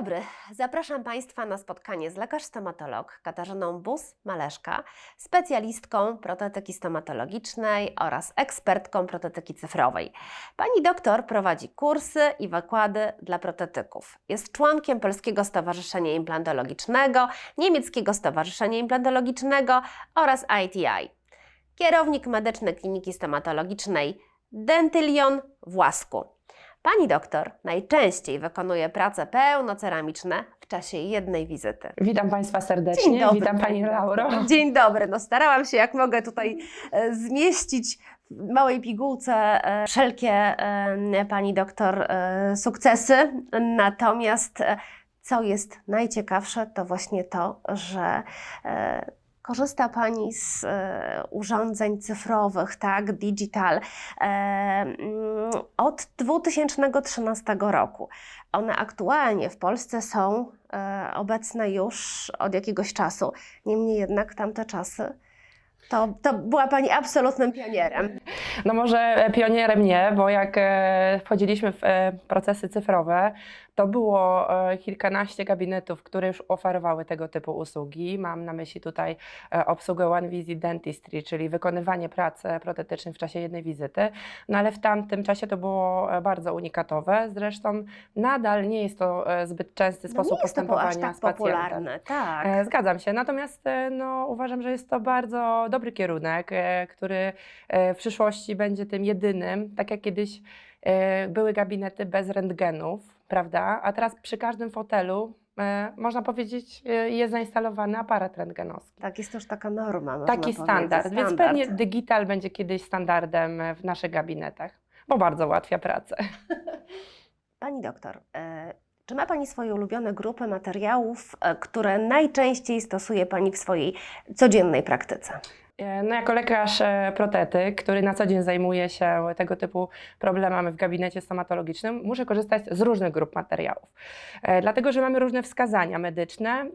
dobry. Zapraszam Państwa na spotkanie z lekarz-stomatolog Katarzyną Bus-Maleszka, specjalistką protetyki stomatologicznej oraz ekspertką protetyki cyfrowej. Pani doktor prowadzi kursy i wykłady dla protetyków. Jest członkiem Polskiego Stowarzyszenia Implantologicznego, Niemieckiego Stowarzyszenia Implantologicznego oraz ITI. Kierownik medyczny Kliniki Stomatologicznej Dentylion w Łasku. Pani doktor najczęściej wykonuje prace pełnoceramiczne w czasie jednej wizyty. Witam Państwa serdecznie. Dzień dobry, Witam Pani. Lauro. Dzień dobry. No starałam się jak mogę tutaj e, zmieścić w małej pigułce e, wszelkie e, Pani doktor sukcesy. Natomiast co jest najciekawsze, to właśnie to, że korzysta Pani z e, urządzeń cyfrowych, tak, digital, e, mm, od 2013 roku. One aktualnie w Polsce są e, obecne już od jakiegoś czasu. Niemniej jednak tamte czasy to, to była Pani absolutnym pionierem. No może pionierem nie, bo jak wchodziliśmy w procesy cyfrowe, to było e, kilkanaście gabinetów, które już oferowały tego typu usługi. Mam na myśli tutaj e, obsługę One Visit Dentistry, czyli wykonywanie prac protetycznych w czasie jednej wizyty. No ale w tamtym czasie to było e, bardzo unikatowe. Zresztą nadal nie jest to zbyt częsty No sposób nie jest to aż tak z pacjentem. popularne, tak. Zgadzam się, natomiast no, uważam, że jest to bardzo dobry kierunek, który w przyszłości będzie tym jedynym, tak jak kiedyś były gabinety bez rentgenów, prawda? A teraz przy każdym fotelu, e, można powiedzieć, e, jest zainstalowany aparat rentgenowski. Tak, jest to już taka norma. Taki powiedzieć, standard, więc standard. pewnie digital będzie kiedyś standardem w naszych gabinetach, bo bardzo ułatwia pracę. Pani doktor, e, czy ma Pani swoje ulubione grupy materiałów, które najczęściej stosuje Pani w swojej codziennej praktyce? E, No jako lekarz e, protetyk, który na co dzień zajmuje się tego typu problemami w gabinecie stomatologicznym, muszę korzystać z różnych grup materiałów. E, Dlatego, że mamy różne wskazania medyczne,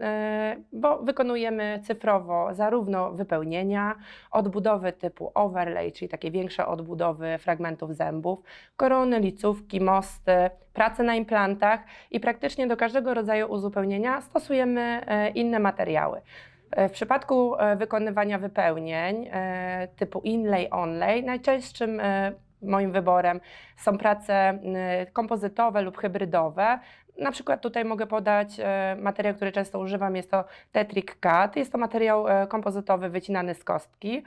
bo wykonujemy cyfrowo zarówno wypełnienia, odbudowy typu overlay, czyli takie większe odbudowy fragmentów zębów, korony, licówki, mosty, pracę na implantach i praktycznie do każdego rodzaju uzupełnienia stosujemy inne materiały. E, W przypadku e, wykonywania wypełnień e, typu inlay, onlay, najczęstszym moim wyborem są prace e, kompozytowe lub hybrydowe. Na przykład tutaj mogę podać e, materiał, który często używam, jest to Tetric Cut. Jest to materiał e, kompozytowy wycinany z kostki,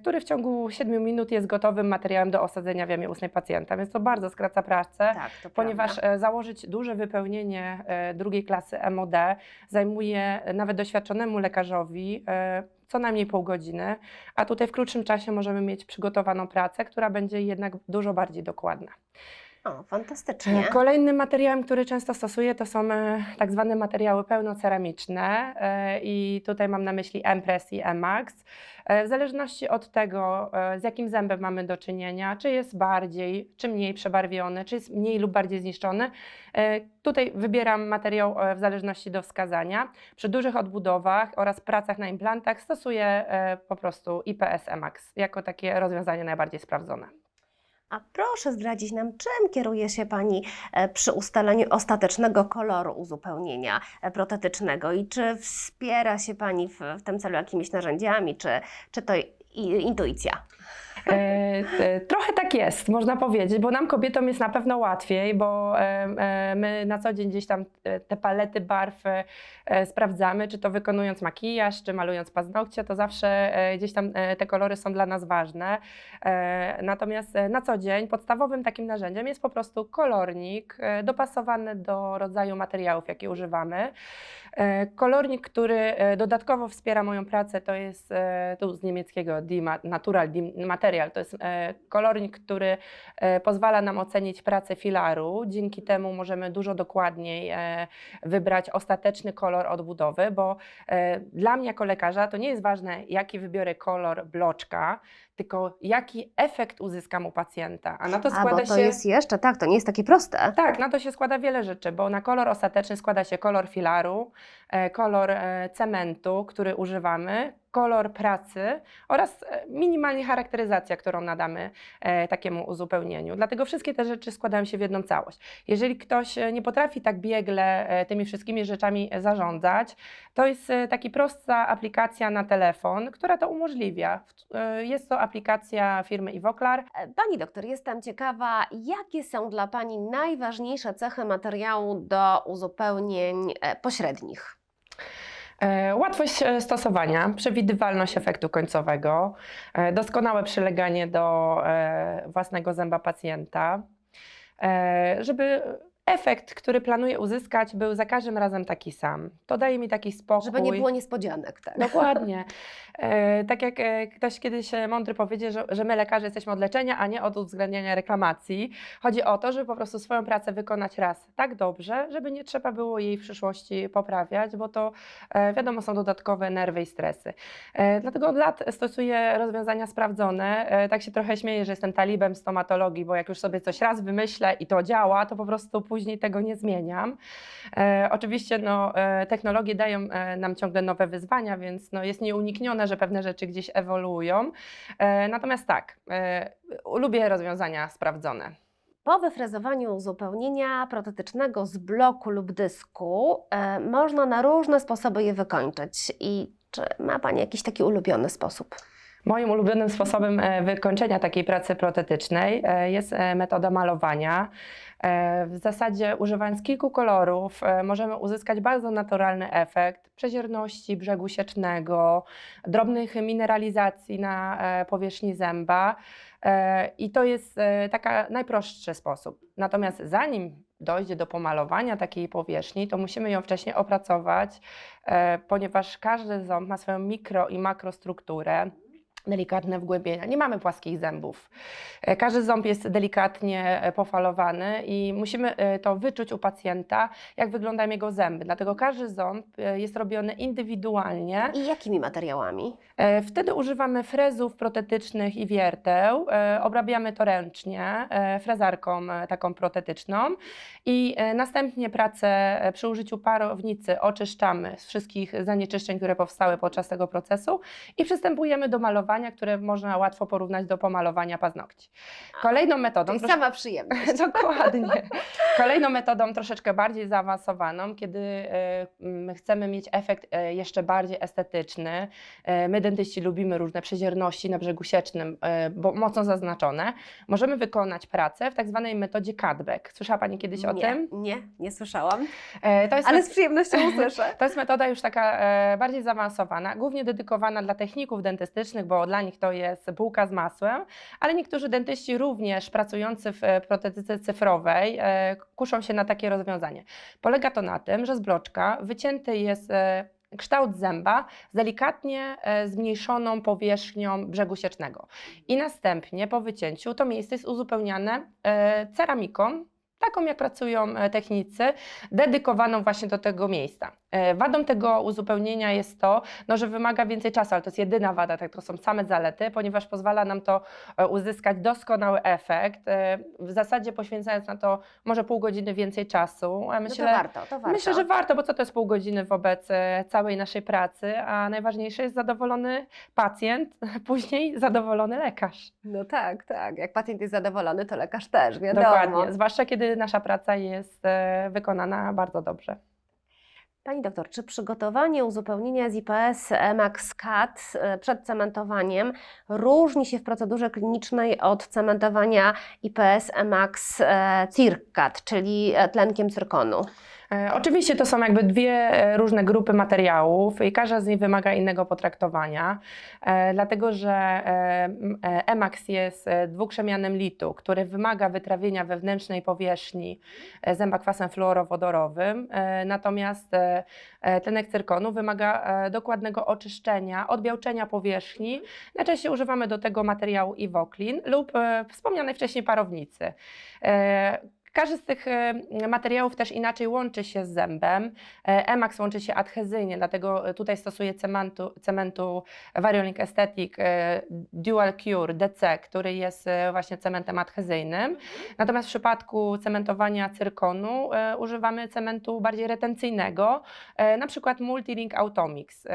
który w ciągu 7 minut jest gotowym materiałem do osadzenia w jamie ustnej pacjenta, więc to bardzo skraca pracę Tak, ponieważ prawda. założyć duże wypełnienie drugiej klasy MOD zajmuje nawet doświadczonemu lekarzowi co najmniej pół godziny, a tutaj w krótszym czasie możemy mieć przygotowaną pracę, która będzie jednak dużo bardziej dokładna. O, fantastycznie. E, Kolejnym materiałem, który często stosuję, to są e, tak zwane materiały pełnoceramiczne e, i tutaj mam na myśli Empress i Emax. W zależności od tego, z jakim zębem mamy do czynienia, czy jest bardziej, czy mniej przebarwiony, czy jest mniej lub bardziej zniszczony, tutaj wybieram materiał w zależności do wskazania. Przy dużych odbudowach oraz pracach na implantach stosuję po prostu IPS Emax jako takie rozwiązanie najbardziej sprawdzone. A proszę zdradzić nam, czym kieruje się Pani e, przy ustaleniu ostatecznego koloru uzupełnienia e, protetycznego i czy wspiera się Pani w, w tym celu jakimiś narzędziami, czy, czy to intuicja? E, e, Trochę tak jest, można powiedzieć, bo nam kobietom jest na pewno łatwiej, bo e, my na co dzień gdzieś tam te palety barw sprawdzamy, czy to wykonując makijaż, czy malując paznokcie, to zawsze gdzieś tam te kolory są dla nas ważne. Natomiast na co dzień podstawowym takim narzędziem jest po prostu kolornik dopasowany do rodzaju materiałów, jakie używamy. Kolornik, który dodatkowo wspiera moją pracę, to jest tu z niemieckiego Natural Die Material. To jest e, kolornik, który e, pozwala nam ocenić pracę filaru. Dzięki temu możemy dużo dokładniej e, wybrać ostateczny kolor odbudowy, bo dla mnie jako lekarza to nie jest ważne, jaki wybiorę kolor bloczka, tylko jaki efekt uzyskam u pacjenta. A na to A, składa bo to się. jest jeszcze, tak, to nie jest takie proste. Tak, na to się składa wiele rzeczy, bo na kolor ostateczny składa się kolor filaru, kolor cementu, który używamy, kolor pracy oraz e, minimalnie charakteryzacja, którą nadamy e, takiemu uzupełnieniu. Dlatego wszystkie te rzeczy składają się w jedną całość. Jeżeli ktoś e, nie potrafi tak biegle tymi wszystkimi rzeczami zarządzać, to jest taki prosta aplikacja na telefon, która to umożliwia. Jest to aplikacja firmy Ivoclar. Pani doktor, jestem ciekawa, jakie są dla Pani najważniejsze cechy materiału do uzupełnień pośrednich? E, Łatwość e, stosowania, przewidywalność efektu końcowego, e, doskonałe przyleganie do własnego zęba pacjenta, żeby efekt, który planuję uzyskać, był za każdym razem taki sam. To daje mi taki spokój. Żeby nie było niespodzianek, tak? Dokładnie. E, tak jak e, ktoś kiedyś e, mądry powiedział, że, że my lekarze jesteśmy od leczenia, a nie od uwzględniania reklamacji. Chodzi o to, żeby po prostu swoją pracę wykonać raz tak dobrze, żeby nie trzeba było jej w przyszłości poprawiać, bo to e, wiadomo są dodatkowe nerwy i stresy. E, dlatego od lat stosuję rozwiązania sprawdzone. E, tak się trochę śmieję, że jestem talibem stomatologii, bo jak już sobie coś raz wymyślę i to działa, to po prostu później tego nie zmieniam. E, oczywiście no, e, technologie dają e, nam ciągle nowe wyzwania, więc no, jest nieuniknione, że pewne rzeczy gdzieś ewoluują. E, natomiast tak, e, lubię rozwiązania sprawdzone. Po wyfrezowaniu uzupełnienia protetycznego z bloku lub dysku e, można na różne sposoby je wykończyć. I czy ma Pani jakiś taki ulubiony sposób? Moim ulubionym sposobem e, wykończenia takiej pracy protetycznej e, jest e, metoda malowania. W zasadzie używając kilku kolorów możemy uzyskać bardzo naturalny efekt przezierności brzegu siecznego, drobnych mineralizacji na powierzchni zęba i to jest taka najprostszy sposób. Natomiast zanim dojdzie do pomalowania takiej powierzchni, to musimy ją wcześniej opracować, ponieważ każdy ząb ma swoją mikro i makrostrukturę delikatne wgłębienia. Nie mamy płaskich zębów. E, Każdy ząb jest delikatnie e, pofalowany i musimy e, to wyczuć u pacjenta, jak wyglądają jego zęby. Dlatego każdy ząb jest robiony indywidualnie. I jakimi materiałami? Wtedy używamy frezów protetycznych i wierteł. Obrabiamy to ręcznie frezarką taką protetyczną i następnie pracę przy użyciu parownicy oczyszczamy z wszystkich zanieczyszczeń, które powstały podczas tego procesu i przystępujemy do malowania, które można łatwo porównać do pomalowania paznokci. Kolejną metodą... Trosz- sama przyjemność. Dokładnie. Kolejną metodą troszeczkę bardziej zaawansowaną, kiedy e, mm, chcemy mieć efekt e, jeszcze bardziej estetyczny. E, My dentyści lubimy różne przezierności na brzegu siecznym, bo mocno zaznaczone. Możemy wykonać pracę w tak zwanej metodzie cutback. Słyszała Pani kiedyś o nie, tym? Nie, nie słyszałam, To jest ale z przyjemnością usłyszę. to jest metoda już taka bardziej zaawansowana, głównie dedykowana dla techników dentystycznych, bo dla nich to jest bułka z masłem, ale niektórzy dentyści również pracujący w e, protetyce cyfrowej e, kuszą się na takie rozwiązanie. Polega to na tym, że z bloczka wycięty jest e, kształt zęba z delikatnie zmniejszoną powierzchnią brzegu siecznego. I następnie po wycięciu to miejsce jest uzupełniane ceramiką, taką jak pracują e, technicy, dedykowaną właśnie do tego miejsca. E, Wadą tego uzupełnienia jest to, no, że wymaga więcej czasu, ale to jest jedyna wada, tak to są same zalety, ponieważ pozwala nam to e, uzyskać doskonały efekt, w zasadzie poświęcając na to może pół godziny więcej czasu. A No myślę, to warto, to warto. Myślę, że warto, bo co to jest pół godziny wobec całej naszej pracy, a najważniejsze jest zadowolony pacjent, później zadowolony lekarz. No tak, tak. Jak pacjent jest zadowolony, to lekarz też, wiadomo. Dokładnie, zwłaszcza kiedy nasza praca jest e, wykonana bardzo dobrze. Pani doktor, czy przygotowanie uzupełnienia z IPS Max CAT e, przed cementowaniem różni się w procedurze klinicznej od cementowania IPS Max CIRCAT, czyli e, tlenkiem cyrkonu? E, Oczywiście to są jakby dwie e, różne grupy materiałów i każda z nich wymaga innego potraktowania, e, dlatego że Emax jest dwukrzemianem litu, który wymaga wytrawienia wewnętrznej powierzchni zęba kwasem fluorowodorowym, natomiast tlenek cyrkonu wymaga dokładnego oczyszczenia, odbiałczenia powierzchni. Najczęściej używamy do tego materiału Ivoclean lub wspomnianej wcześniej parownicy. Każdy z tych e, materiałów też inaczej łączy się z zębem. E, Emax łączy się adhezyjnie, dlatego e, tutaj stosuję cementu, cementu Variolink Aesthetic Dual Cure DC, który jest właśnie cementem adhezyjnym. Natomiast w przypadku cementowania cyrkonu używamy cementu bardziej retencyjnego, na przykład Multilink Automix.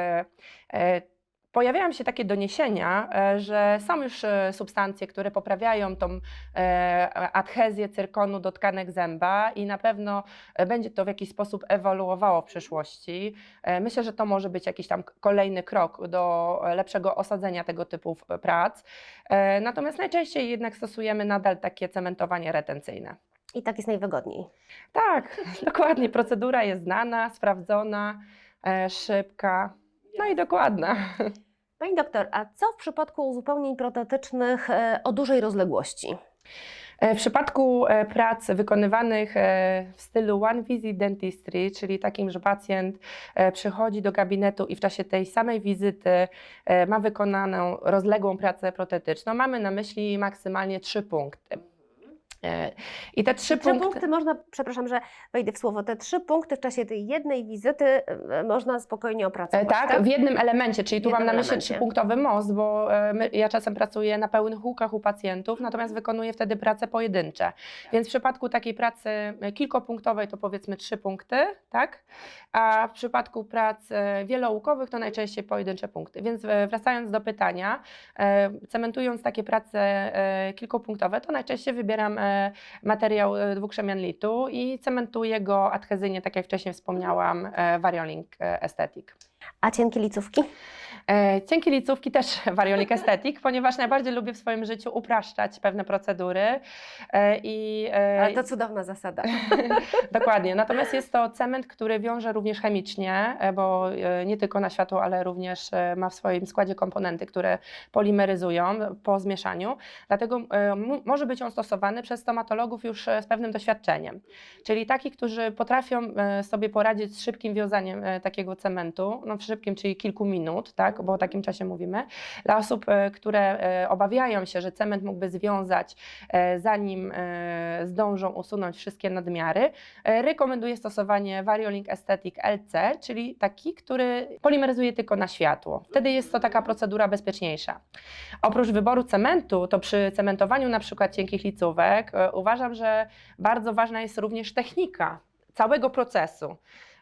Pojawiają się takie doniesienia, e, że są już e, substancje, które poprawiają tą e, adhezję cyrkonu do tkanek zęba i na pewno będzie to w jakiś sposób ewoluowało w przyszłości. Myślę, że to może być jakiś tam kolejny krok do lepszego osadzenia tego typu prac. Natomiast najczęściej jednak stosujemy nadal takie cementowanie retencyjne. I tak jest najwygodniej. Tak, dokładnie. Procedura jest znana, sprawdzona, szybka, no i dokładna. Pani doktor, a co w przypadku uzupełnień protetycznych e, o dużej rozległości? E, W przypadku e, prac wykonywanych w stylu one visit dentistry, czyli takim, że pacjent przychodzi do gabinetu i w czasie tej samej wizyty ma wykonaną rozległą pracę protetyczną, mamy na myśli maksymalnie trzy punkty. E, I te trzy, Trzy punkty można, przepraszam, że wejdę w słowo, te trzy punkty w czasie tej jednej wizyty e, można spokojnie E, opracować. Tak, w jednym elemencie, czyli tu mam na myśli trzypunktowy most, bo e, my, ja czasem pracuję na pełnych łukach u pacjentów, natomiast wykonuję wtedy prace pojedyncze. Więc w przypadku takiej pracy e, kilkopunktowej to powiedzmy trzy punkty, tak? A w przypadku prac e, wielołukowych to najczęściej pojedyncze punkty. Więc e, wracając do pytania, e, cementując takie prace e, kilkupunktowe, to najczęściej wybieram e, materiał e, dwukrzemian litu i cementuję go adhezyjnie, tak jak wcześniej wspomniałam, e, Variolink e, Aesthetic. A cienkie licówki? E, Cienkie licówki też Variolink Aesthetic, ponieważ najbardziej lubię w swoim życiu upraszczać pewne procedury e, i Ale to cudowna zasada. Dokładnie. Natomiast jest to cement, który wiąże również chemicznie, e, bo nie tylko na światło, ale również ma w swoim składzie komponenty, które polimeryzują po zmieszaniu. Dlatego może być on stosowany przez stomatologów już z pewnym doświadczeniem. Czyli takich, którzy potrafią sobie poradzić z szybkim wiązaniem takiego cementu, no w szybkim, czyli kilku minut, tak, bo o takim czasie mówimy. Dla osób, e, które e, obawiają się, że cement mógłby związać, e, zanim zdążą usunąć wszystkie nadmiary, rekomenduję stosowanie Variolink Aesthetic LC, czyli taki, który polimeryzuje tylko na światło. Wtedy jest to taka procedura bezpieczniejsza. Oprócz wyboru cementu, to przy cementowaniu na przykład cienkich licówek uważam, że bardzo ważna jest również technika całego procesu.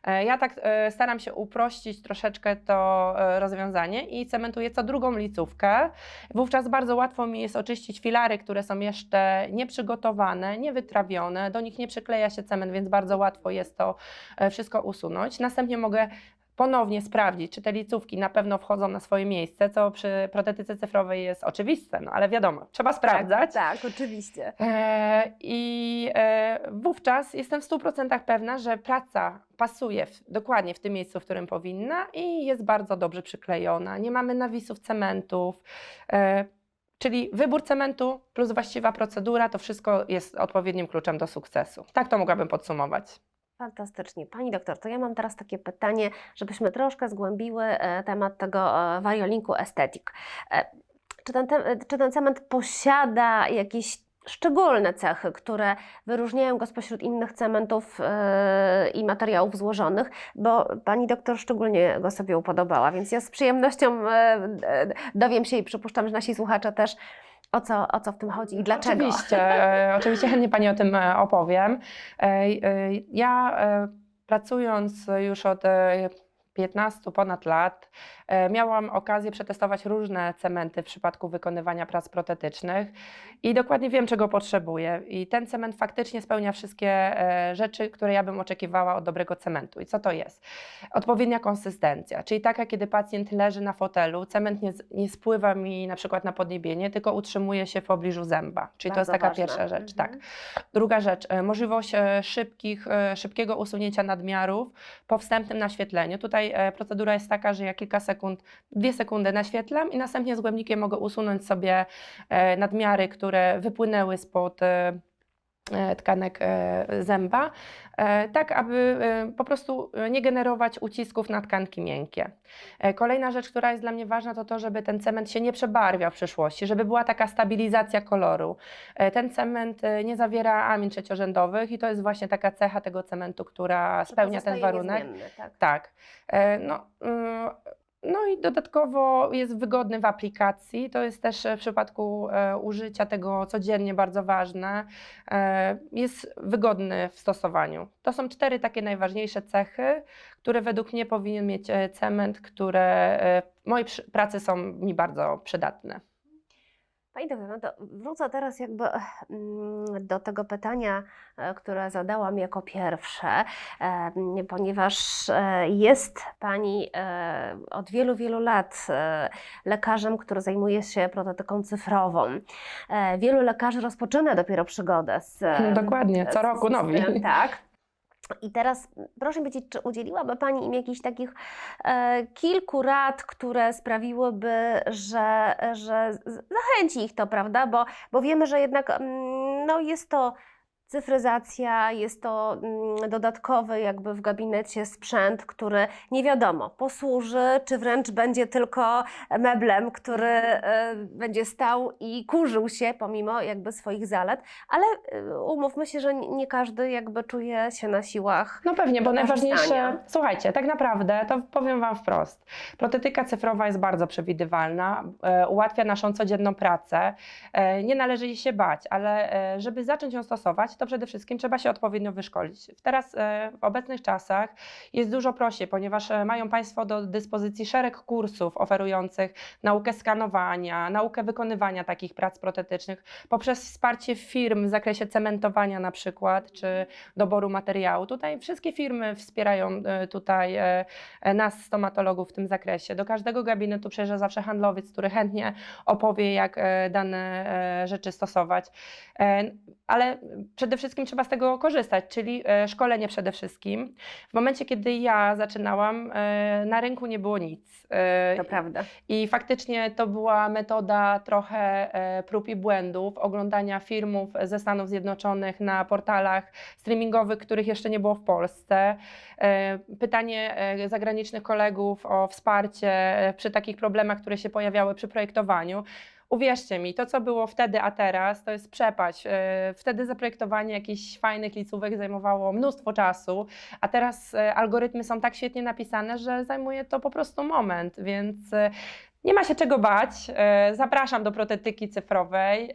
E, Ja tak e, staram się uprościć troszeczkę to e, rozwiązanie i cementuję co drugą licówkę. Wówczas bardzo łatwo mi jest oczyścić filary, które są jeszcze nieprzygotowane, niewytrawione, do nich nie przykleja się cement, więc bardzo łatwo jest to wszystko usunąć. Następnie mogę ponownie sprawdzić, czy te licówki na pewno wchodzą na swoje miejsce, co przy protetyce cyfrowej jest oczywiste, no ale wiadomo, trzeba sprawdzać. Tak, tak, oczywiście. E, I e, wówczas jestem w 100% pewna, że praca pasuje w, dokładnie w tym miejscu, w którym powinna i jest bardzo dobrze przyklejona. Nie mamy nawisów cementów. E, Czyli wybór cementu plus właściwa procedura, to wszystko jest odpowiednim kluczem do sukcesu. Tak to mogłabym podsumować. Fantastycznie. Pani doktor, to ja mam teraz takie pytanie, żebyśmy troszkę zgłębiły e, temat tego e, variolinku Aesthetic. E, Czy ten, te, czy ten cement posiada jakieś szczególne cechy, które wyróżniają go spośród innych cementów i materiałów złożonych, bo pani doktor szczególnie go sobie upodobała, więc ja z przyjemnością dowiem się i przypuszczam, że nasi słuchacze też, o co, o co w tym chodzi i dlaczego. Oczywiście, e, oczywiście chętnie Pani o tym e, opowiem. E, Ja pracując już od 15 ponad lat, e, miałam okazję przetestować różne cementy w przypadku wykonywania prac protetycznych i dokładnie wiem, czego potrzebuję. I ten cement faktycznie spełnia wszystkie e, rzeczy, które ja bym oczekiwała od dobrego cementu. I co to jest? Odpowiednia konsystencja, czyli taka, kiedy pacjent leży na fotelu, cement nie, nie spływa mi na przykład na podniebienie, tylko utrzymuje się w pobliżu zęba. Czyli to jest Bardzo taka ważne. pierwsza rzecz, Mhm. tak. Druga rzecz, e, możliwość szybkich, szybkiego usunięcia nadmiarów po wstępnym naświetleniu. Tutaj e, procedura jest taka, że ja kilka sekund, dwie sekundy naświetlam i następnie z głębnikiem mogę usunąć sobie e, nadmiary, które wypłynęły spod e, tkanek e, zęba, e, tak aby e, po prostu e, nie generować ucisków na tkanki miękkie. E, Kolejna rzecz, która jest dla mnie ważna, to to, żeby ten cement się nie przebarwiał w przyszłości, żeby była taka stabilizacja koloru. E, Ten cement e, nie zawiera amin trzeciorzędowych i to jest właśnie taka cecha tego cementu, która spełnia ten warunek. niezmienny, tak. Tak. E, No, mm, No i dodatkowo jest wygodny w aplikacji. To jest też e, w przypadku e, użycia tego codziennie bardzo ważne. E, jest wygodny w stosowaniu. To są cztery takie najważniejsze cechy, które według mnie powinien mieć cement, które w mojej pracy są mi bardzo przydatne. Pani no wrócę teraz jakby mm, do tego pytania, e, które zadałam jako pierwsze, e, ponieważ e, jest Pani od wielu, wielu lat lekarzem, który zajmuje się protetyką cyfrową. Wielu lekarzy rozpoczyna dopiero przygodę z... Dokładnie, co roku nowi. Tak. I teraz proszę powiedzieć, czy udzieliłaby Pani im jakichś takich e, kilku rad, które sprawiłyby, że, że zachęci ich to, prawda? Bo, bo wiemy, że jednak mm, no, jest to cyfryzacja, jest to mm, dodatkowy jakby w gabinecie sprzęt, który nie wiadomo, posłuży, czy wręcz będzie tylko meblem, który e, będzie stał i kurzył się pomimo jakby swoich zalet, ale e, umówmy się, że nie każdy jakby czuje się na siłach No pewnie, bo najważniejsze, słuchajcie, tak naprawdę, to powiem Wam wprost, protetyka cyfrowa jest bardzo przewidywalna, e, ułatwia naszą codzienną pracę, nie należy jej się bać, ale żeby zacząć ją stosować, to przede wszystkim trzeba się odpowiednio wyszkolić. Teraz e, w obecnych czasach jest dużo prościej, ponieważ e, mają Państwo do dyspozycji szereg kursów oferujących naukę skanowania, naukę wykonywania takich prac protetycznych poprzez wsparcie firm w zakresie cementowania na przykład, czy doboru materiału. Tutaj wszystkie firmy wspierają e, tutaj nas, stomatologów w tym zakresie. Do każdego gabinetu przyjeżdża zawsze handlowiec, który chętnie opowie, jak dane rzeczy stosować. Ale przede wszystkim trzeba z tego korzystać, czyli e, szkolenie przede wszystkim. W momencie, kiedy ja zaczynałam, e, na rynku nie było nic. E, To prawda. i faktycznie to była metoda trochę prób i błędów, oglądania filmów ze Stanów Zjednoczonych na portalach streamingowych, których jeszcze nie było w Polsce. Pytanie zagranicznych kolegów o wsparcie przy takich problemach, które się pojawiały przy projektowaniu. Uwierzcie mi, to co było wtedy, a teraz, to jest przepaść. E, Wtedy zaprojektowanie jakichś fajnych licówek zajmowało mnóstwo czasu, a teraz e, algorytmy są tak świetnie napisane, że zajmuje to po prostu moment, więc e, nie ma się czego bać. Zapraszam do protetyki cyfrowej.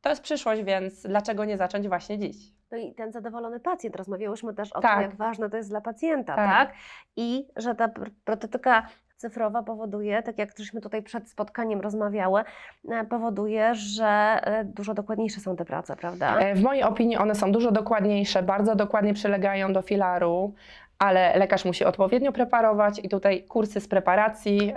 To jest przyszłość, więc dlaczego nie zacząć właśnie dziś? No i ten zadowolony pacjent. Rozmawiałyśmy też o Tak. tym, jak ważne to jest dla pacjenta, Tak. tak? I że ta pr- protetyka cyfrowa powoduje, tak jak żeśmy tutaj przed spotkaniem rozmawiały, e, powoduje, że e, dużo dokładniejsze są te prace, prawda? E, W mojej opinii one są dużo dokładniejsze, bardzo dokładnie przylegają do filaru, ale lekarz musi odpowiednio preparować i tutaj kursy z preparacji.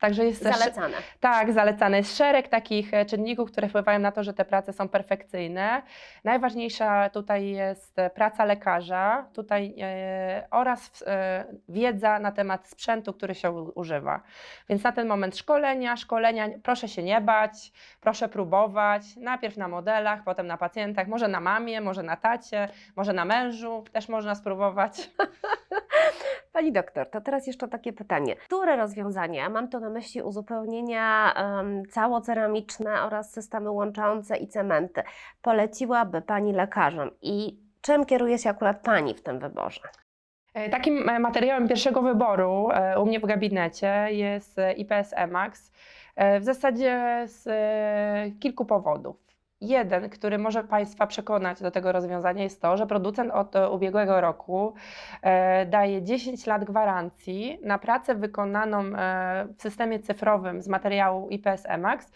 Także jest Zalecane. Tak, zalecane jest szereg takich e, czynników, które wpływają na to, że te prace są perfekcyjne. Najważniejsza tutaj jest e, praca lekarza tutaj, e, oraz e, wiedza na temat sprzętu, który się używa. Więc na ten moment szkolenia, szkolenia, proszę się nie bać, proszę próbować. Najpierw na modelach, potem na pacjentach, może na mamie, może na tacie, może na mężu, też można spróbować. Pani doktor, to teraz jeszcze takie pytanie. Które rozwiązania, mam to na myśli uzupełnienia um, całoceramiczne oraz systemy łączące i cementy, poleciłaby Pani lekarzom i czym kieruje się akurat Pani w tym wyborze? E, Takim e, materiałem pierwszego wyboru e, u mnie w gabinecie jest IPS Emax. W zasadzie z kilku powodów. Jeden, który może Państwa przekonać do tego rozwiązania, jest to, że producent od e, ubiegłego roku e, daje 10 lat gwarancji na pracę wykonaną e, w systemie cyfrowym z materiału IPS Emax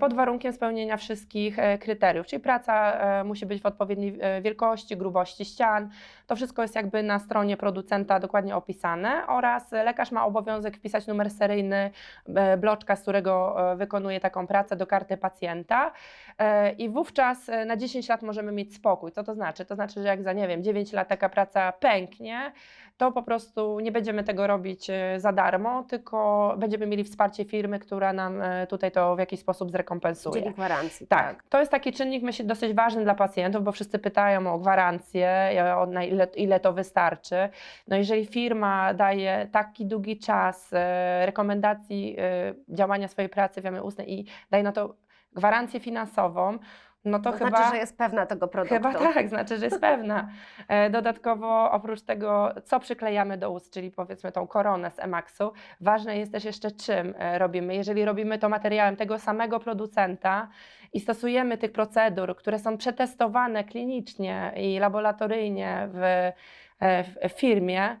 pod warunkiem spełnienia wszystkich e, kryteriów. Czyli praca e, musi być w odpowiedniej e, wielkości, grubości ścian, to wszystko jest jakby na stronie producenta dokładnie opisane oraz lekarz ma obowiązek wpisać numer seryjny e, bloczka, z którego e, wykonuje taką pracę do karty pacjenta E, i wówczas e, na 10 lat możemy mieć spokój. Co to znaczy? To znaczy, że jak za nie wiem 9 lat taka praca pęknie, to po prostu nie będziemy tego robić e, za darmo, tylko będziemy mieli wsparcie firmy, która nam e, tutaj to w jakiś sposób zrekompensuje. Dzieli gwarancji. Tak, to jest taki czynnik myślę dosyć ważny dla pacjentów, bo wszyscy pytają o gwarancję, o na ile, ile to wystarczy. No jeżeli firma daje taki długi czas e, rekomendacji e, działania swojej pracy w jamie ustnej i daje na to gwarancję finansową, no to, To chyba... znaczy, że jest pewna tego produktu. Chyba tak, znaczy, że jest pewna. E, Dodatkowo oprócz tego, co przyklejamy do ust, czyli powiedzmy tą koronę z Emaxu, ważne jest też jeszcze czym e, robimy. Jeżeli robimy to materiałem tego samego producenta i stosujemy tych procedur, które są przetestowane klinicznie i laboratoryjnie w, e, w firmie,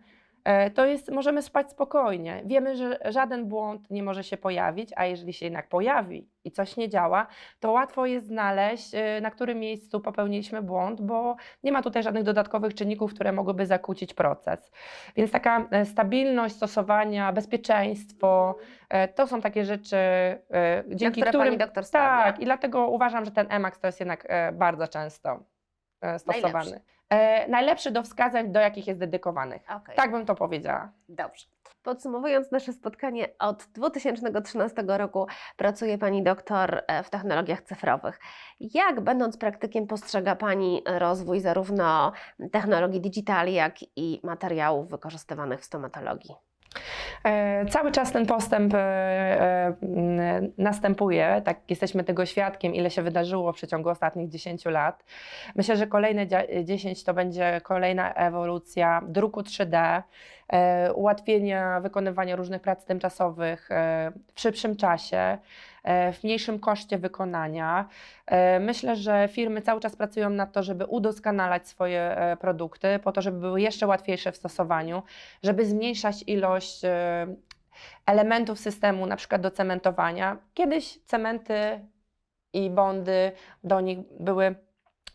to jest, możemy spać spokojnie. Wiemy, że żaden błąd nie może się pojawić, a jeżeli się jednak pojawi i coś nie działa, to łatwo jest znaleźć, y, na którym miejscu popełniliśmy błąd, bo nie ma tutaj żadnych dodatkowych czynników, które mogłyby zakłócić proces. Więc taka e, stabilność stosowania, bezpieczeństwo, e, to są takie rzeczy, e, dzięki którym. pani doktor stawia. Tak, i dlatego uważam, że ten Emax to jest jednak e, bardzo często e, stosowany. Najlepszy. E, Najlepszy do wskazań, do jakich jest dedykowanych. Okej. Tak bym to powiedziała. Dobrze. Podsumowując nasze spotkanie, od 2013 roku pracuje Pani doktor e, w technologiach cyfrowych. Jak, będąc praktykiem, postrzega Pani rozwój zarówno technologii digitali, jak i materiałów wykorzystywanych w stomatologii? E, Cały czas ten postęp e, e, następuje, tak jesteśmy tego świadkiem, ile się wydarzyło w przeciągu ostatnich 10 lat. Myślę, że kolejne dzia- 10 to będzie kolejna ewolucja druku 3D, e, ułatwienia wykonywania różnych prac tymczasowych e, w szybszym czasie, e, w mniejszym koszcie wykonania. E, Myślę, że firmy cały czas pracują nad to, żeby udoskonalać swoje e, produkty, po to, żeby były jeszcze łatwiejsze w stosowaniu, żeby zmniejszać ilość e, elementów systemu, na przykład do cementowania. Kiedyś cementy i bondy do nich były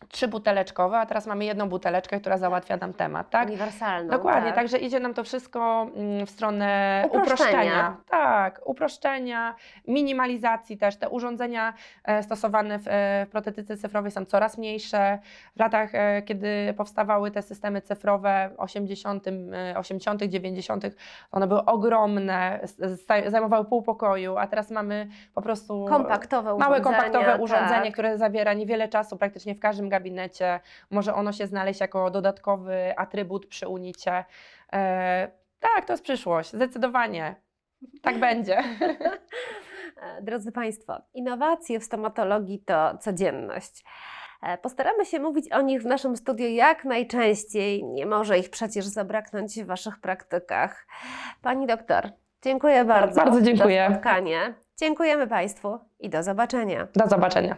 trzy buteleczkowe, a teraz mamy jedną buteleczkę, która załatwia nam temat, tak? Uniwersalną. Dokładnie, tak. także idzie nam to wszystko mm, w stronę Uproszczenia. uproszczenia. Tak, uproszczenia, minimalizacji też. Te urządzenia e, stosowane w, e, w protetyce cyfrowej są coraz mniejsze. W latach, e, kiedy powstawały te systemy cyfrowe w 80., e, 80., 90., one były ogromne, zajmowały pół pokoju, a teraz mamy po prostu Kompaktowe małe kompaktowe urządzenie, tak. które zawiera niewiele czasu, praktycznie w każdym gabinecie. Może ono się znaleźć jako dodatkowy atrybut przy unicie. E, tak, to jest przyszłość, zdecydowanie. Tak będzie. E, Drodzy Państwo, innowacje w stomatologii to codzienność. E, Postaramy się mówić o nich w naszym studiu jak najczęściej. Nie może ich przecież zabraknąć w Waszych praktykach. Pani doktor, dziękuję bardzo, Bardzo dziękuję. za spotkanie. Dziękujemy Państwu i do zobaczenia. Do zobaczenia.